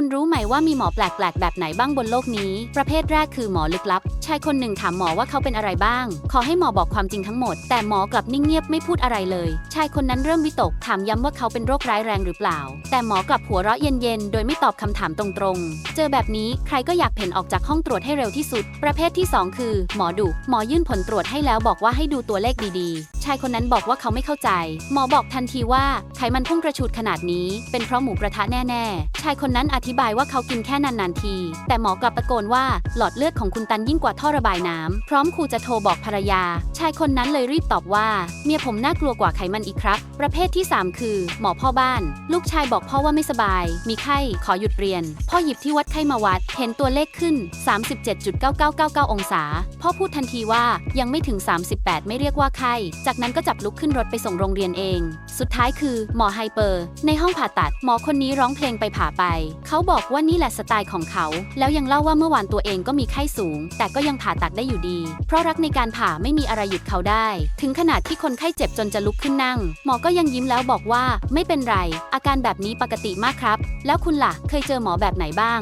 คุณรู้ไหมว่ามีหมอแปลกๆ แบบไหนบ้างบนโลกนี้ ประเภทแรกคือหมอลึกลับ ชายคนหนึ่งถามหมอว่าเขาเป็นอะไรบ้าง ขอให้หมอบอกความจริงทั้งหมด แต่หมอกลับนิ่งเงียบไม่พูดอะไรเลย ชายคนนั้นเริ่มวิตก ถามย้ำว่าเขาเป็นโรคร้ายแรงหรือเปล่า แต่หมอกลับหัวเราะเย็นๆ โดยไม่ตอบคำถามตรงๆ เจอแบบนี้ใครก็อยากเพ่นออกจากห้องตรวจให้เร็วที่สุด ประเภทที่ 2 คือ หมอดุหมอยื่นผลตรวจให้แล้วบอกว่าให้ดูตัวเลขดีๆ ชายคนนั้นบอกว่าเขาไม่เข้าใจ หมอบอกทันทีว่าไขมันพุ่งกระฉูดขนาดนี้ เป็นเพราะหมูกระทะแน่ๆ ชายคนนั้นอธิธิบายว่าเขากินแค่นานๆที แต่หมอกลับตะโกนว่าหลอดเลือดของคุณตันยิ่งกว่าท่อระบายน้ำพร้อมขู่จะโทรบอกภรรยา ชายคนนั้นเลยรีบตอบว่า เมียผมน่ากลัวกว่าไขมันอีกครับ ประเภทที่ 3 คือ หมอพ่อบ้าน ลูกชายบอกพ่อว่าไม่สบาย มีไข้ขอหยุดเรียน พ่อหยิบที่วัดไข้มาวัด เห็นตัวเลขขึ้น 37.9999 องศา พ่อพูดทันทีว่ายังไม่ถึง 38 ไม่เรียกว่าไข้ จากนั้นก็จับลุกขึ้นรถไปส่งโรงเรียนเอง สุดท้ายคือ หมอไฮเปอร์ ในห้องผ่าตัด หมอคนนี้ร้องเพลงไปผ่าไปเขาาบอกว่านี่แหละสไตล์ของเขา แล้วยังเล่าว่าเมื่อวานตัวเองก็มีไข้สูง แต่ก็ยังผ่าตัดได้อยู่ดี เพราะรักในการผ่าไม่มีอะไรหยุดเขาได้ ถึงขนาดที่คนไข้เจ็บจนจะลุกขึ้นนั่ง หมอก็ยังยิ้มแล้วบอกว่า ไม่เป็นไร อาการแบบนี้ปกติมากครับ แล้วคุณล่ะ เคยเจอหมอแบบไหนบ้าง